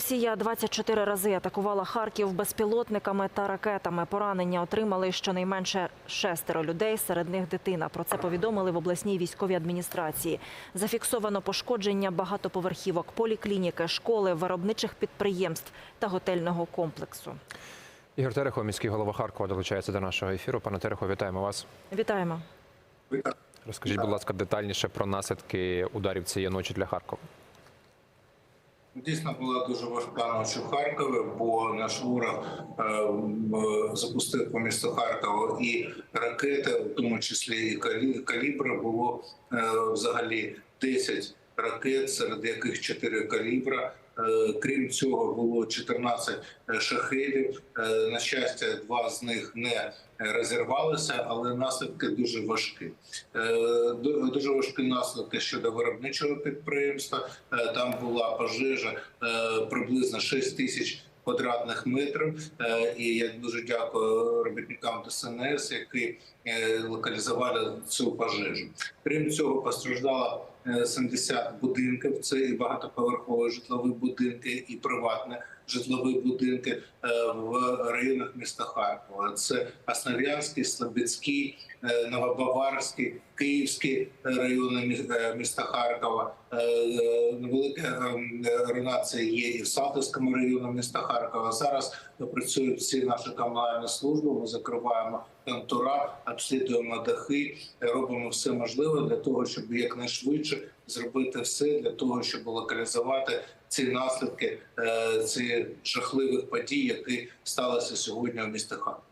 Росія 24 рази атакувала Харків безпілотниками та ракетами. Поранення отримали щонайменше шестеро людей, серед них дитина. Про це повідомили в обласній військовій адміністрації. Зафіксовано пошкодження багатоповерхівок, поліклініки, школи, виробничих підприємств та готельного комплексу. Ігор Терехов, міський голова Харкова, долучається до нашого ефіру. Пане Терехов, вітаємо вас. Вітаємо. Розкажіть, будь ласка, детальніше про наслідки ударів цієї ночі для Харкова. Дійсно була дуже важка ночі в Харкові, бо наш ворог е, запустив по місту Харкова і ракети, в тому числі і калі- калібри, було е, взагалі 10 ракет, серед яких 4 калібра. Е, Крім цього, було 14 шахедів. Е, На щастя, два з них не розірвалися, але наслідки дуже важкі. Е, Дуже важкі наслідки щодо виробничого підприємства. Е, Там була пожежа е, приблизно 6 тисяч квадратних метрів. Е, І я дуже дякую робітникам ДСНС, які е, локалізували цю пожежу. Крім цього, постраждало е, 70 будинків. Це і багатоповерхові житлові будинки, і приватні житлові будинки е, в районах міста Харкова. Це Основ'янський, Слобідський, е, Новобаварський, Київський райони е, міста Харкова. Е, Невелика е, руйнація є і в Салтівському районі міста Харкова. Зараз працюють всі наші комунальні служби. Ми закриваємо контура, обслідуємо дахи, робимо все можливе для того, щоб якнайшвидше зробити все для того, щоб локалізувати ці наслідки е, ці жахливих подій, які сталися сьогодні у місті Харкова.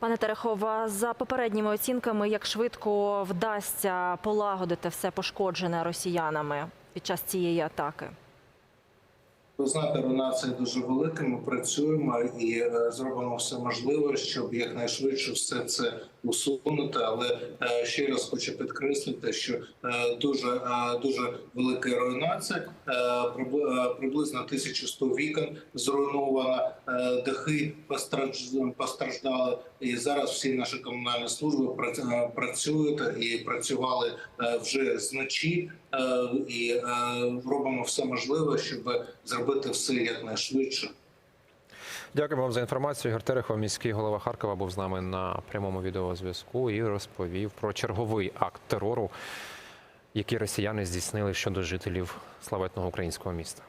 Пане Терехова, за попередніми оцінками, як швидко вдасться полагодити все пошкоджене росіянами під час цієї атаки? Ви знаєте, руйнація дуже велика. Ми працюємо і е, зробимо все можливе, щоб якнайшвидше все це усунути. Але е, ще раз хочу підкреслити, що е, дуже е, дуже велика руйнація. Прибли- приблизно 1100 вікон зруйновано, е, дахи постраж- постраждали. І зараз всі наші комунальні служби пра- працюють і працювали вже зночі. І робимо все можливе, щоб зробити все якнайшвидше. Дякуємо вам за інформацію. Ігор Терехов, міський голова Харкова, був з нами на прямому відеозв'язку і розповів про черговий акт терору, який росіяни здійснили щодо жителів славетного українського міста.